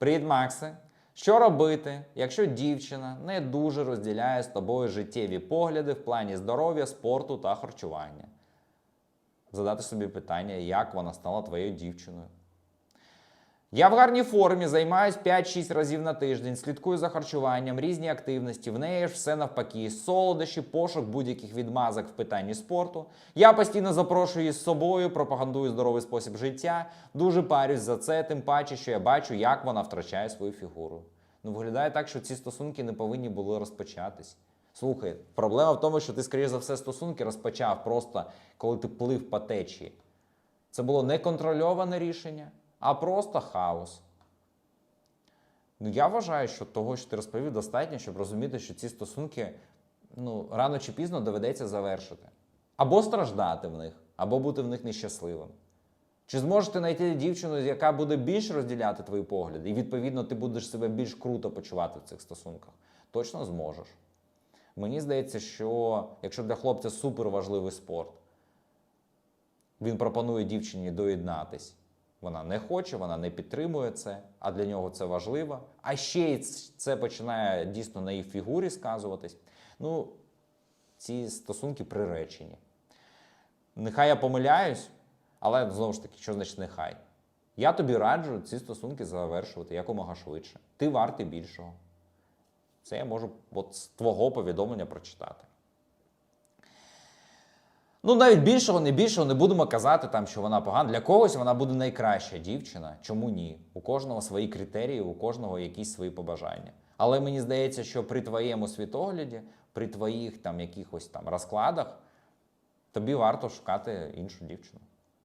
Привіт, Макси! Що робити, якщо дівчина не дуже розділяє з тобою життєві погляди в плані здоров'я, спорту та харчування? Задати собі питання, як вона стала твоєю дівчиною. Я в гарній формі, займаюсь 5-6 разів на тиждень, слідкую за харчуванням, різні активності. В неї ж все навпаки, солодощі, пошук будь-яких відмазок в питанні спорту. Я постійно запрошую її з собою, пропагандую здоровий спосіб життя. Дуже парюсь за це, тим паче, що я бачу, як вона втрачає свою фігуру. Ну, виглядає так, що ці стосунки не повинні були розпочатись. Слухай, проблема в тому, що ти, скоріш за все, стосунки розпочав просто коли ти плив по течії. Це було не контрольоване рішення, а просто хаос. Ну, я вважаю, що того, що ти розповів, достатньо, щоб розуміти, що ці стосунки ну, рано чи пізно доведеться завершити. Або страждати в них, або бути в них нещасливим. Чи зможеш ти знайти дівчину, яка буде більш розділяти твої погляди, і відповідно ти будеш себе більш круто почувати в цих стосунках? Точно зможеш. Мені здається, що якщо для хлопця супер важливий спорт, він пропонує дівчині доєднатись. Вона не хоче, вона не підтримує це, а для нього це важливо. А ще й це починає дійсно на її фігурі сказуватись. Ну, ці стосунки приречені. Нехай я помиляюсь, але знову ж таки, що значить нехай? Я тобі раджу ці стосунки завершувати якомога швидше. Ти вартий більшого. Це я можу от з твого повідомлення прочитати. Ну, навіть більшого, не більшого не будемо казати, там, що вона погана. Для когось вона буде найкраща дівчина. Чому ні? У кожного свої критерії, у кожного якісь свої побажання. Але мені здається, що при твоєму світогляді, при твоїх там якихось там розкладах, тобі варто шукати іншу дівчину.